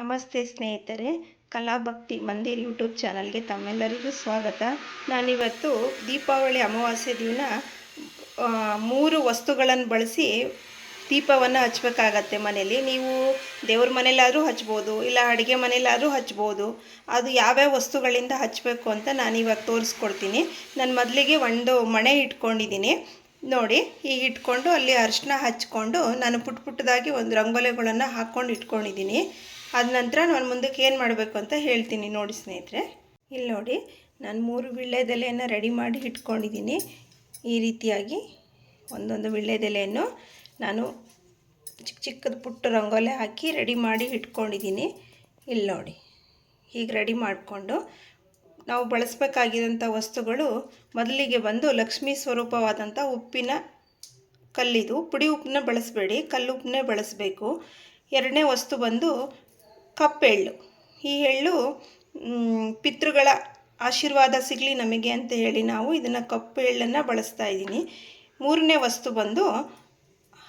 ನಮಸ್ತೆ ಸ್ನೇಹಿತರೆ ಕಲಾಭಕ್ತಿ ಮಂದಿರ್ ಯೂಟ್ಯೂಬ್ ಚಾನಲ್ಗೆ ತಮ್ಮೆಲ್ಲರಿಗೂ ಸ್ವಾಗತ. ನಾನಿವತ್ತು ದೀಪಾವಳಿ ಅಮಾವಾಸ್ಯೆ ದಿನ ಮೂರು ವಸ್ತುಗಳನ್ನು ಬಳಸಿ ದೀಪವನ್ನು ಹಚ್ಬೇಕಾಗತ್ತೆ ಮನೇಲಿ. ನೀವು ದೇವ್ರ ಮನೇಲಾದರೂ ಹಚ್ಬೋದು, ಇಲ್ಲ ಅಡುಗೆ ಮನೇಲಾದರೂ ಹಚ್ಬೋದು. ಅದು ಯಾವ್ಯಾವ ವಸ್ತುಗಳಿಂದ ಹಚ್ಚಬೇಕು ಅಂತ ನಾನು ಇವಾಗ ತೋರಿಸ್ಕೊಡ್ತೀನಿ. ನಾನು ಮೊದಲಿಗೆ ಒಂದು ಮಣೆ ಇಟ್ಕೊಂಡಿದ್ದೀನಿ. ನೋಡಿ ಈಗ ಇಟ್ಕೊಂಡು ಅಲ್ಲಿ ಅರಿಶಿನ ಹಚ್ಕೊಂಡು ನಾನು ಪುಟ್ಟ ಪುಟ್ಟದಾಗಿ ಒಂದು ರಂಗೋಲೆಗಳನ್ನು ಹಾಕ್ಕೊಂಡು ಇಟ್ಕೊಂಡಿದ್ದೀನಿ. ಅದ ನಂತರ ನಾನು ಮುಂದಕ್ಕೆ ಏನು ಮಾಡಬೇಕು ಅಂತ ಹೇಳ್ತೀನಿ ನೋಡಿ ಸ್ನೇಹಿತರೆ. ಇಲ್ಲಿ ನೋಡಿ, ನಾನು ಮೂರು ವೀಳ್ಯದೆಲೆಯನ್ನು ರೆಡಿ ಮಾಡಿ ಇಟ್ಕೊಂಡಿದ್ದೀನಿ ಈ ರೀತಿಯಾಗಿ ಒಂದೊಂದು ವೀಳ್ಯದೆಲೆಯನ್ನು ನಾನು ಚಿಕ್ಕ ಚಿಕ್ಕದ ಪುಟ್ಟ ರಂಗೋಲೆ ಹಾಕಿ ರೆಡಿ ಮಾಡಿ ಇಟ್ಕೊಂಡಿದ್ದೀನಿ ಇಲ್ಲಿ ನೋಡಿ, ಹೀಗೆ ರೆಡಿ ಮಾಡಿಕೊಂಡು ನಾವು ಬಳಸಬೇಕಾಗಿರೋಂಥ ವಸ್ತುಗಳು ಮೊದಲಿಗೆ ಬಂದು ಲಕ್ಷ್ಮೀ ಸ್ವರೂಪವಾದಂಥ ಉಪ್ಪಿನ ಕಲ್ಲಿದು. ಪುಡಿ ಉಪ್ಪನ್ನ ಬಳಸಬೇಡಿ, ಕಲ್ಲು ಉಪ್ಪನ್ನೇ ಬಳಸಬೇಕು. ಎರಡನೇ ವಸ್ತು ಬಂದು ಕಪ್ಪೆಳ್ಳು. ಈ ಎಳ್ಳು ಪಿತೃಗಳ ಆಶೀರ್ವಾದ ಸಿಗಲಿ ನಮಗೆ ಅಂತ ಹೇಳಿ ನಾವು ಇದನ್ನು ಕಪ್ಪು ಎಳ್ಳನ್ನು ಬಳಸ್ತಾ ಇದ್ದೀನಿ. ಮೂರನೇ ವಸ್ತು ಬಂದು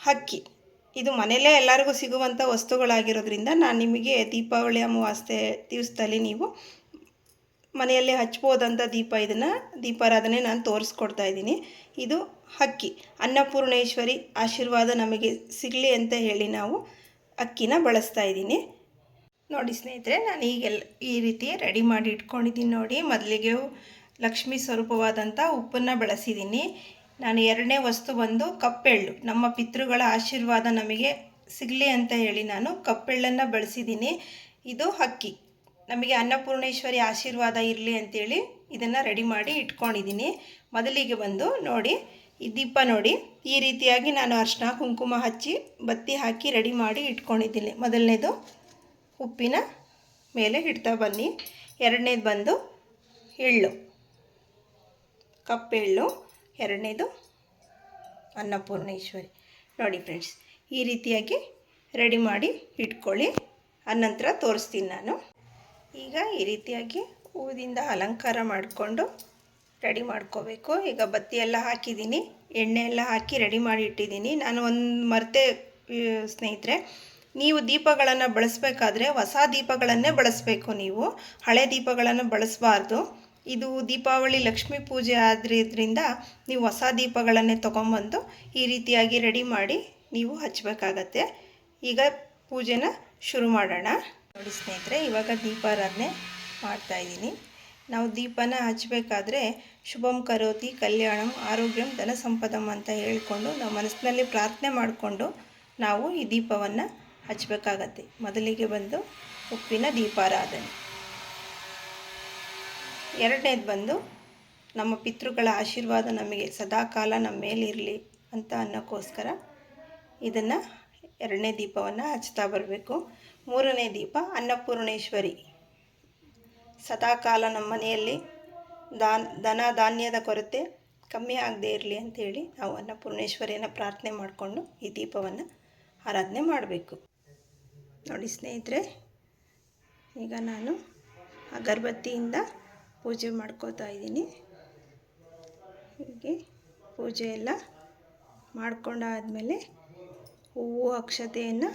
ಹಕ್ಕಿ. ಇದು ಮನೆಯಲ್ಲೇ ಎಲ್ಲರಿಗೂ ಸಿಗುವಂಥ ವಸ್ತುಗಳಾಗಿರೋದ್ರಿಂದ ನಾನು ನಿಮಗೆ ದೀಪಾವಳಿ ಅಮಾವಾಸ್ಯೆ ದಿವಸದಲ್ಲಿ ನೀವು ಮನೆಯಲ್ಲೇ ಹಚ್ಬೋದಂಥ ದೀಪ ಇದನ್ನು, ದೀಪಾರಾಧನೆ ನಾನು ತೋರಿಸ್ಕೊಡ್ತಾ ಇದ್ದೀನಿ. ಇದು ಅಕ್ಕಿ ಅನ್ನಪೂರ್ಣೇಶ್ವರಿ ಆಶೀರ್ವಾದ ನಮಗೆ ಸಿಗಲಿ ಅಂತ ಹೇಳಿ ನಾವು ಅಕ್ಕಿನ ಬಳಸ್ತಾ ಇದ್ದೀನಿ. ನೋಡಿ ಸ್ನೇಹಿತರೆ, ನಾನು ಈಗೆಲ್ಲ ಈ ರೀತಿ ರೆಡಿ ಮಾಡಿ ಇಟ್ಕೊಂಡಿದ್ದೀನಿ ನೋಡಿ. ಮೊದಲಿಗೆ ಲಕ್ಷ್ಮೀ ಸ್ವರೂಪವಾದಂಥ ಉಪ್ಪನ್ನು ಬಳಸಿದ್ದೀನಿ. ನಾನು ಎರಡನೇ ವಸ್ತು ಬಂದು ಕಪ್ಪೆಳ್ಳು. ನಮ್ಮ ಪಿತೃಗಳ ಆಶೀರ್ವಾದ ನಮಗೆ ಸಿಗಲಿ ಅಂತ ಹೇಳಿ ನಾನು ಕಪ್ಪೆಳ್ಳನ್ನು ಬಳಸಿದ್ದೀನಿ. ಇದು ಅಕ್ಕಿ. ನಮಗೆ ಅನ್ನಪೂರ್ಣೇಶ್ವರಿ ಆಶೀರ್ವಾದ ಇರಲಿ ಅಂತೇಳಿ ಇದನ್ನು ರೆಡಿ ಮಾಡಿ ಇಟ್ಕೊಂಡಿದ್ದೀನಿ. ಮೊದಲಿಗೆ ಬಂದು ನೋಡಿ, ಈ ದೀಪ ನೋಡಿ. ಈ ರೀತಿಯಾಗಿ ನಾನು ಅರ್ಶಿನ ಕುಂಕುಮ ಹಚ್ಚಿ ಬತ್ತಿ ಹಾಕಿ ರೆಡಿ ಮಾಡಿ ಇಟ್ಕೊಂಡಿದ್ದೀನಿ. ಮೊದಲನೇದು ಉಪ್ಪಿನ ಮೇಲೆ ಇಡ್ತಾ ಬನ್ನಿ. ಎರಡನೇದು ಬಂದು ಎಳ್ಳು. ಕಪ್ಪೆಳ್ಳು ಎರಡನೇದು ಅನ್ನಪೂರ್ಣೇಶ್ವರಿ. ನೋಡಿ ಫ್ರೆಂಡ್ಸ್ ಈ ರೀತಿಯಾಗಿ ರೆಡಿ ಮಾಡಿ ಇಟ್ಕೊಳ್ಳಿ. ಅನಂತರ ತೋರಿಸ್ತೀನಿ ನಾನು. ಈಗ ಈ ರೀತಿಯಾಗಿ ಹೂವಿಂದ ಅಲಂಕಾರ ಮಾಡಿಕೊಂಡು ರೆಡಿ ಮಾಡ್ಕೋಬೇಕು. ಈಗ ಬತ್ತಿ ಎಲ್ಲ ಹಾಕಿದ್ದೀನಿ. ಎಣ್ಣೆ ಎಲ್ಲ ಹಾಕಿ ರೆಡಿ ಮಾಡಿ ಇಟ್ಟಿದ್ದೀನಿ. ನಾನು ಒಂದು ಮರ್ತೆ ಸ್ನೇಹಿತರೆ ನೀವು ದೀಪಗಳನ್ನು ಬಳಸಬೇಕಾದ್ರೆ ಹೊಸ ದೀಪಗಳನ್ನೇ ಬಳಸಬೇಕು ನೀವು. ಹಳೆ ದೀಪಗಳನ್ನು ಬಳಸಬಾರ್ದು. ಇದು ದೀಪಾವಳಿ, ಲಕ್ಷ್ಮೀ ಪೂಜೆ ಆದ್ರಿಂದ ನೀವು ಹೊಸ ದೀಪಗಳನ್ನೇ ತೊಗೊಂಬಂದು ಈ ರೀತಿಯಾಗಿ ರೆಡಿ ಮಾಡಿ ನೀವು ಹಚ್ಚಬೇಕಾಗತ್ತೆ ಈಗ ಪೂಜೆನ ಶುರು ಮಾಡೋಣ. ನೋಡಿ ಸ್ನೇಹಿತರೆ, ಇವಾಗ ದೀಪಾರಾಧನೆ ಮಾಡ್ತಾ ಇದ್ದೀನಿ. ನಾವು ದೀಪನ ಹಚ್ಚಬೇಕಾದ್ರೆ ಶುಭಂ ಕರೋತಿ, ಕಲ್ಯಾಣಂ, ಆರೋಗ್ಯಂ, ಧನ ಸಂಪದಂ ಅಂತ ಹೇಳಿಕೊಂಡು ನಾವು ಮನಸ್ಸಿನಲ್ಲಿ ಪ್ರಾರ್ಥನೆ ಮಾಡಿಕೊಂಡು ನಾವು ಈ ದೀಪವನ್ನು ಹಚ್ಚಬೇಕಾಗತ್ತೆ ಮೊದಲಿಗೆ ಬಂದು ಉಪ್ಪಿನ ದೀಪಾರಾಧನೆ. ಎರಡನೇದು ಬಂದು ನಮ್ಮ ಪಿತೃಗಳ ಆಶೀರ್ವಾದ ನಮಗೆ ಸದಾಕಾಲ ನಮ್ಮ ಮೇಲಿರಲಿ ಅಂತ ಅನ್ನೋಕ್ಕೋಸ್ಕರ ಇದನ್ನು ಎರಡನೇ ದೀಪವನ್ನು ಹಚ್ತಾ ಬರಬೇಕು. ಮೂರನೇ ದೀಪ ಅನ್ನಪೂರ್ಣೇಶ್ವರಿ. ಸದಾಕಾಲ ನಮ್ಮ ಮನೆಯಲ್ಲಿ ದಾನ್, ದನ ಧಾನ್ಯದ ಕೊರತೆ ಕಮ್ಮಿ ಆಗದೇ ಇರಲಿ ಅಂಥೇಳಿ ನಾವು ಅನ್ನಪೂರ್ಣೇಶ್ವರಿಯನ್ನು ಪ್ರಾರ್ಥನೆ ಮಾಡಿಕೊಂಡು ಈ ದೀಪವನ್ನು ಆರಾಧನೆ ಮಾಡಬೇಕು. ನೋಡಿ ಸ್ನೇಹಿತರೆ, ಈಗ ನಾನು ಅಗರಬತ್ತಿಯಿಂದ ಪೂಜೆ ಮಾಡ್ಕೋತಾ ಇದ್ದೀನಿ. ಹೀಗೆ ಪೂಜೆ ಎಲ್ಲ ಮಾಡ್ಕೊಂಡಾದಮೇಲೆ ಹೂವು ಅಕ್ಷತೆಯನ್ನು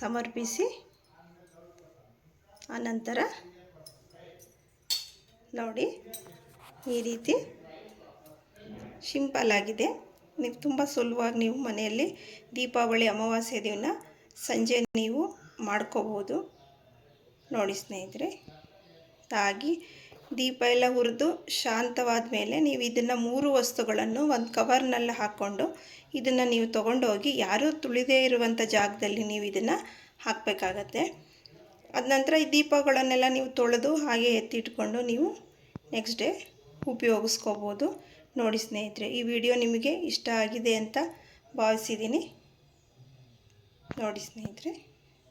ಸಮರ್ಪಿಸಿ, ಆನಂತರ ನೋಡಿ ಈ ರೀತಿ ಸಿಂಪಲ್ ಆಗಿದೆ. ನೀವು ತುಂಬ ಸುಲಭವಾಗಿ ನೀವು ಮನೆಯಲ್ಲಿ ದೀಪಾವಳಿ ಅಮಾವಾಸ್ಯೆ ದಿನ ಸಂಜೆ ನೀವು ಮಾಡ್ಕೋಬೋದು. ನೋಡಿ ಸ್ನೇಹಿತರೆ, ತಾಗಿ ದೀಪ ಎಲ್ಲ ಹುರಿದು ಶಾಂತವಾದ ಮೇಲೆ ನೀವು ಇದನ್ನು ಮೂರು ವಸ್ತುಗಳನ್ನು ಒಂದು ಕವರ್ನಲ್ಲಿ ಹಾಕ್ಕೊಂಡು ಇದನ್ನು ನೀವು ತೊಗೊಂಡೋಗಿ ಯಾರೂ ತುಳಿದೇ ಇರುವಂಥ ಜಾಗದಲ್ಲಿ ನೀವು ಇದನ್ನು ಹಾಕಬೇಕಾಗತ್ತೆ. ಅದ ನಂತರ ಈ ದೀಪಗಳನ್ನೆಲ್ಲ ನೀವು ತೊಳೆದು ಹಾಗೆ ಎತ್ತಿಟ್ಕೊಂಡು ನೀವು ನೆಕ್ಸ್ಟ್ ಡೇ ಉಪಯೋಗಿಸ್ಕೋಬೋದು. ನೋಡಿ ಸ್ನೇಹಿತರೆ, ಈ ವಿಡಿಯೋ ನಿಮಗೆ ಇಷ್ಟ ಆಗಿದೆ ಅಂತ ಭಾವಿಸಿದ್ದೀನಿ. ನೋಡಿ ಸ್ನೇಹಿತರೆ.